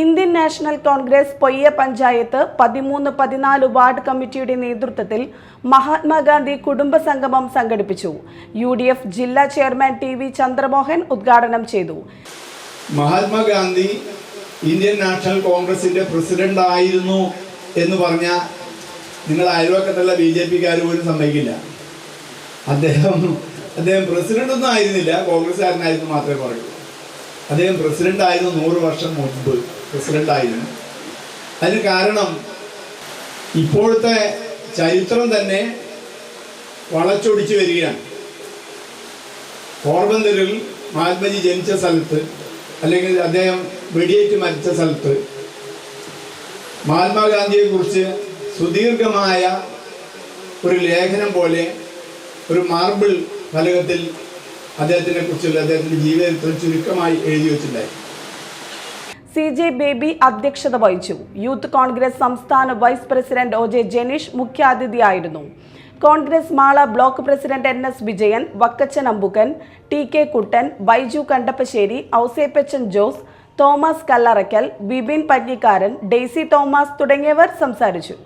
Indian national Congress Poyya panchayat പതിമൂന്ന് പതിനാല് ward കമ്മിറ്റിയുടെ നേതൃത്വത്തിൽ മഹാത്മാഗാന്ധി കുടുംബ സംഗമം സംഘടിപ്പിച്ചു. യു ഡി എഫ് ജില്ലാ ചെയർമാൻ ടി വി ചന്ദ്രമോഹൻ ഉദ്ഘാടനം ചെയ്തു. മഹാത്മാഗാന്ധി ഇന്ത്യൻ നാഷണൽ കോൺഗ്രസിന്റെ പ്രസിഡന്റ് ആയിരുന്നു എന്ന് പറഞ്ഞ നിങ്ങൾ അയൽവക്കത്തുള്ള ബി ജെ പിക്കാർ പോലും സമ്മതിക്കില്ല. അദ്ദേഹം അദ്ദേഹം പ്രസിഡന്റ് ഒന്നും ആയിരുന്നില്ല കോൺഗ്രസ്സുകാരനായിരുന്നു മാത്രമേ പറയൂ അദ്ദേഹം പ്രസിഡന്റ് ആയിരുന്നു നൂറ് വർഷം മുൻപ്. പ്രസിഡന്റ് ആയിരുന്നു അതിന് കാരണം ഇപ്പോഴത്തെ ചരിത്രം തന്നെ വളച്ചൊടിച്ചു വരികയാണ്. പോർബന്തറിൽ മഹാത്മജി ജനിച്ച സ്ഥലത്ത് അല്ലെങ്കിൽ അദ്ദേഹം വെടിയേറ്റ് മരിച്ച സ്ഥലത്ത് മഹാത്മാഗാന്ധിയെ കുറിച്ച് സുദീർഘമായ ഒരു ലേഖനം പോലെ ഒരു മാർബിൾ ഫലകത്തിൽ അദ്ദേഹത്തിനെ കുറിച്ചുള്ള അദ്ദേഹത്തിന്റെ ജീവിതത്തിൽ ചുരുക്കമായി എഴുതി വെച്ചിട്ടുണ്ടായി സി ജെ ബേബി അധ്യക്ഷത വഹിച്ചു. യൂത്ത് കോൺഗ്രസ് സംസ്ഥാന vice president O J Janeesh മുഖ്യാതിഥിയായിരുന്നു. Congress Mala block president N S Vijayan Vakkachan Ambukkan T K Kuttan Baiju Kandappassery Ouseppachan Jose Thomas Kallarackal Bibin Panjikkaran Daisy Thomas തുടങ്ങിയവർ സംസാരിച്ചു.